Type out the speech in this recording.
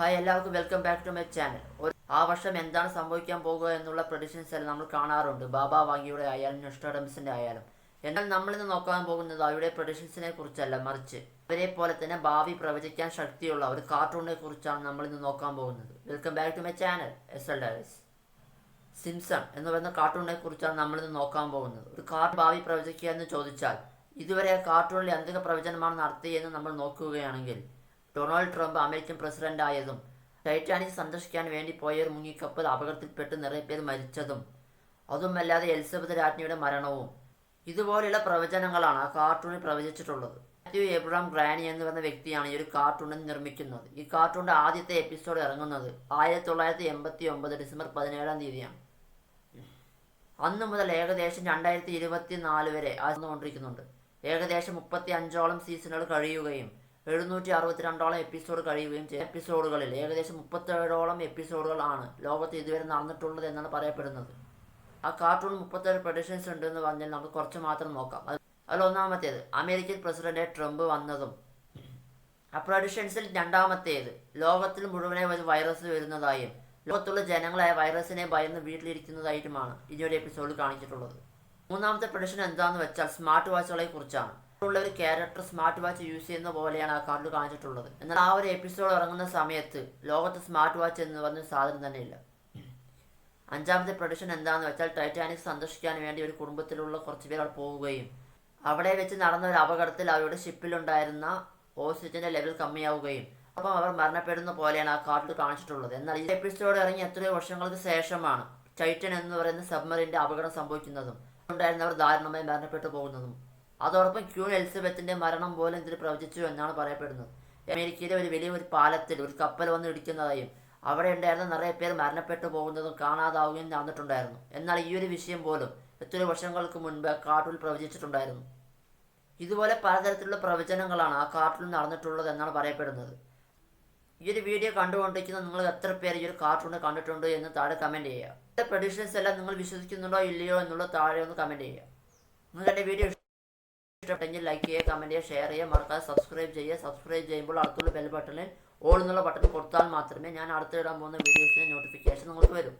Hi എല്ലാവർക്കും welcome back to my channel ആ വർഷം എന്താണ് സംഭവിക്കാൻ പോകുക എന്നുള്ള പ്രഡിഷൻസ് എല്ലാം നമ്മൾ കാണാറുണ്ട്. ബാബ വാങ്ങിയുടെ ആയാലും നഷ്ടഡംസിന്റെ ആയാലും. എന്നാൽ നമ്മളിന്ന് നോക്കാൻ പോകുന്നത് അവരുടെ പ്രഡിഷൻസിനെ കുറിച്ചല്ല മറിച്ച്. അവരെ പോലെ തന്നെ ഭാവി പ്രവചിക്കാൻ ശക്തിയുള്ള ഒരു കാർട്ടൂണിനെ കുറിച്ചാണ് നമ്മളിന്ന് നോക്കാൻ പോകുന്നത്. Welcome back to my channel S L Davis Simpson എന്ന് പറയുന്ന കാർട്ടൂണിനെ കുറിച്ചാണ് നമ്മളിന്ന് നോക്കാൻ പോകുന്നത്. ഒരു കാർ ഭാവി പ്രവചിക്കുക എന്ന് ചോദിച്ചാൽ ഇതുവരെ കാർട്ടൂണിൽ എന്തൊക്കെ പ്രവചനമാണ് നടത്തിയെന്ന് നമ്മൾ നോക്കുകയാണെങ്കിൽ ഡൊണാൾഡ് ട്രംപ് അമേരിക്കൻ പ്രസിഡന്റായതും ടൈറ്റാനിക് സന്ദർശിക്കാൻ വേണ്ടി പോയ ഒരു മുങ്ങിക്കപ്പൽ അപകടത്തിൽപ്പെട്ട് നിറയെ മരിച്ചതും. അതുമല്ലാതെ എലിസബത്ത് രാജ്ഞിയുടെ മരണവും ഇതുപോലെയുള്ള പ്രവചനങ്ങളാണ് ആ കാർട്ടൂണിൽ പ്രവചിച്ചിട്ടുള്ളത്. മാത്യു എബ്രഹാം ഗ്രാനി എന്ന് പറയുന്ന വ്യക്തിയാണ് ഈ ഒരു കാർട്ടൂണിൽ നിർമ്മിക്കുന്നത്. ഈ കാർട്ടൂണിന്റെ ആദ്യത്തെ എപ്പിസോഡ് ഇറങ്ങുന്നത് ആയിരത്തി തൊള്ളായിരത്തി എൺപത്തി ഒമ്പത് ഡിസംബർ പതിനേഴാം തീയതിയാണ്. അന്ന് മുതൽ ഏകദേശം രണ്ടായിരത്തി ഇരുപത്തി നാല് വരെ ആയിരുന്നുകൊണ്ടിരിക്കുന്നുണ്ട് ഏകദേശം മുപ്പത്തി അഞ്ചോളം സീസണുകൾ കഴിയുകയും എഴുന്നൂറ്റി അറുപത്തിരണ്ടോളം എപ്പിസോഡ് കഴിയുകയും ചെയ്ത. എപ്പിസോഡുകളിൽ ഏകദേശം മുപ്പത്തേഴോളം എപ്പിസോഡുകളാണ് ലോകത്ത് ഇതുവരെ നടന്നിട്ടുള്ളത് എന്നാണ് പറയപ്പെടുന്നത്. ആ കാർട്ടൂൺ മുപ്പത്തേഴ് പ്രഡിഷൻസ് ഉണ്ട് എന്ന് പറഞ്ഞാൽ നമുക്ക് കുറച്ച് മാത്രം നോക്കാം. അത് അതിൽ ഒന്നാമത്തേത് അമേരിക്കൻ പ്രസിഡന്റ് ട്രംപ് വന്നതും ആ പ്രഡിഷൻസിൽ രണ്ടാമത്തേത് ലോകത്തിൽ മുഴുവനെ ഒരു വൈറസ് വരുന്നതായും ലോകത്തുള്ള ജനങ്ങളെ വൈറസിനെ ഭയന്ന് വീട്ടിലിരിക്കുന്നതായിട്ടുമാണ് ഇനിയൊരു എപ്പിസോഡിൽ കാണിച്ചിട്ടുള്ളത്. മൂന്നാമത്തെ പ്രഡിഷൻ എന്താണെന്ന് വെച്ചാൽ സ്മാർട്ട് വാച്ചുകളെ കുറിച്ചാണ്. ഉള്ള ഒരു ക്യാരക്ടർ സ്മാർട്ട് വാച്ച് യൂസ് ചെയ്യുന്ന പോലെയാണ് ആ കാർഡിൽ കാണിച്ചിട്ടുള്ളത്. എന്നാൽ ആ ഒരു എപ്പിസോഡ് ഇറങ്ങുന്ന സമയത്ത് ലോകത്ത് സ്മാർട്ട് വാച്ച് എന്ന് പറഞ്ഞ സാധനം തന്നെ ഇല്ല അഞ്ചാമത്തെ പ്രൊഡക്ഷൻ എന്താണെന്ന് വെച്ചാൽ ടൈറ്റാനിക് സന്ദർശിക്കാൻ വേണ്ടി ഒരു കുടുംബത്തിലുള്ള കുറച്ച് പേർ പോവുകയും അവിടെ വെച്ച് നടന്ന ഒരു അപകടത്തിൽ അവരുടെ ഷിപ്പിലുണ്ടായിരുന്ന ഓക്സിജന്റെ ലെവൽ കമ്മിയാവുകയും അപ്പം അവർ മരണപ്പെടുന്ന പോലെയാണ് ആ കാർഡിൽ കാണിച്ചിട്ടുള്ളത്. എന്നാൽ ഈ എപ്പിസോഡ് ഇറങ്ങി എത്രയോ വർഷങ്ങൾക്ക് ശേഷമാണ് ടൈറ്റൻ എന്ന് പറയുന്ന സബ്മറിന്റെ അപകടം സംഭവിക്കുന്നതും ഉണ്ടായിരുന്നവർ ദാരുണമായി മരണപ്പെട്ടു പോകുന്നതും. അതോടൊപ്പം ക്യൂൺ എലിസബത്തിന്റെ മരണം പോലെ ഇതിൽ പ്രവചിച്ചു എന്നാണ് പറയപ്പെടുന്നത്. അമേരിക്കയിലെ ഒരു വലിയ ഒരു പാലത്തിൽ ഒരു കപ്പൽ വന്ന് ഇടിക്കുന്നതായും അവിടെ ഉണ്ടായിരുന്ന നിറയെ പേർ മരണപ്പെട്ടു പോകുന്നതും കാണാതാവുകയും നടന്നിട്ടുണ്ടായിരുന്നു. എന്നാൽ ഈ ഒരു വിഷയം പോലും എത്ര വർഷങ്ങൾക്ക് മുൻപ് കാർട്ടൂൺ പ്രവചിച്ചിട്ടുണ്ടായിരുന്നു. ഇതുപോലെ പലതരത്തിലുള്ള പ്രവചനങ്ങളാണ് ആ കാർട്ടൂൺ നടന്നിട്ടുള്ളത് എന്നാണ് പറയപ്പെടുന്നത്. ഈ ഒരു വീഡിയോ കണ്ടുകൊണ്ടിരിക്കുന്ന നിങ്ങൾ എത്ര പേര് ഈ ഒരു കാർട്ടൂൺ കണ്ടിട്ടുണ്ട് എന്ന് താഴെ കമന്റ് ചെയ്യുക. എന്റെ പ്രൊഡക്ഷൻസ് എല്ലാം നിങ്ങൾ വിശ്വസിക്കുന്നുണ്ടോ ഇല്ലയോ എന്നുള്ള താഴെ ഒന്ന് കമന്റ് ചെയ്യുക. എന്റെ വീഡിയോ ഇഷ്ടപ്പെട്ടെങ്കിൽ ലൈക്ക് ചെയ്യുക കമന്റ് ചെയ്യുക ഷെയർ ചെയ്യുക. മറക്കാതെ സബ്സ്ക്രൈബ് ചെയ്യുക. സബ്സ്ക്രൈബ് ചെയ്യുമ്പോൾ അടുത്തുള്ള ബെൽ ബട്ടണിൽ ഓൾ എന്നുള്ള ബട്ടൺ കൊടുത്താൽ മാത്രമേ ഞാൻ അടുത്തിടാൻ പോകുന്ന വീഡിയോസിന്റെ നോട്ടിഫിക്കേഷൻ നിങ്ങൾക്ക് വരും.